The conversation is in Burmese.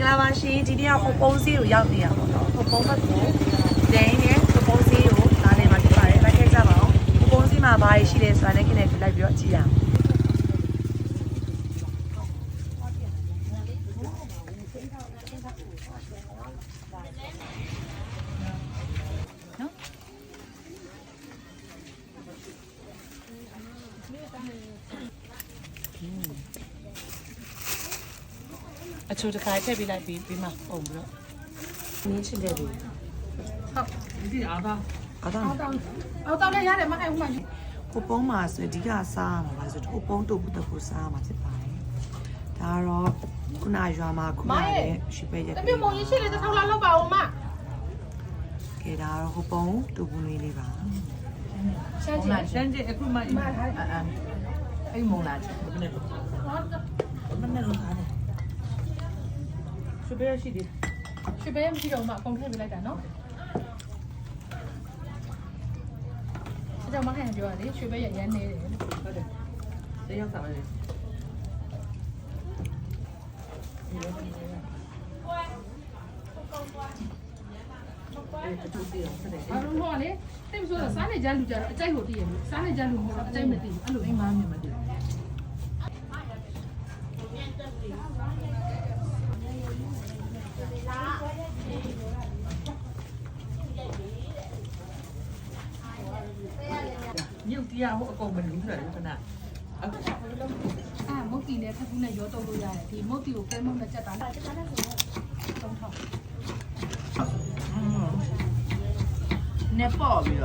င်္ဂလာပါရှင်ဒီနေ့ကဟိုပုံးစီကိုရောက်နေရပါတော့ဟိုပုံးဘက်ကိုဒိန်းနဲ့ဟိုပုံးစီကိုနားနေမှာဖြစ်ပါတယ်လိုက်ခဲ့ကြပါအောင်ဟိုပုံးစီမှာဘာရှိလဲဆိုတာနဲ့ခင်းနေကြည့်လိုက်ပြီးတော့ကြည့်ရအောင် အချိုတစ်ခါထည့်ပေးလိုက်ပြီးပြီးမှပုံပြီးတော့နင်းချစ်တဲ့လူဒီအားသာအားတော့အောက်တောင်းအောက်တောင်းလည်းရတယ်မအဲ့ဦးမကြီးဟိုပုံးမှာဆိုအဓိကစားရမှာပါဆိုတော့ဟိုပုံးတို့ဘုဒ္ဓကိုစားရမှာဖြစ်ပါတယ်ဒါကတော့ခုနရွာမှာခုနရဲ့ရှိပဲရက်တပြမုံကြီးရှိလေတစ်ထောင်လောက်လောက်ပါဦးမကဲဒါကတော့ဟိုပုံးတူဘူးလေးလေးပါရှမ်းမကြီးရှမ်းကြီးအခုမှအအအဲ့မုံလာချက်ဘယ်နဲ့ဘယ်နဲ့လုံးသားလဲစပယ် ရှိတယ်ရွှေပဲမရှိတော့မှအကုန်ထည့်ပေးလိုက်တာနော်အဲကြောင့်မခိုင်ပြောရလေရွှေပဲရရမ်းနေတယ်ဟုတ်တယ်တယောက်စားမယ်အဲ့ဒါတူစီအောင်ဆက်တယ်အားလုံးဟောလေတိတ်မဆိုတော့စားနေကြလူကြတော့အကြိုက်ကိုတည်ရလို့စားနေကြလူမဟုတ်တော့အကြိုက်မတည်ဘူးအဲ့လိုအိမ်မမြင် မတယ်မြုပ်တရားဟိုအကုန်မလူးတယ်ခဏအခုအာမုတ်တီနဲ့ထပ်ဘူးနဲ့ရောတော့လို့ရတယ်ဒီမုတ်တီကိုကဲမုတ်နဲ့ချက်တာချက်တာနဲ့ဆိုတော့ထောက်နေပေါ်ပြီး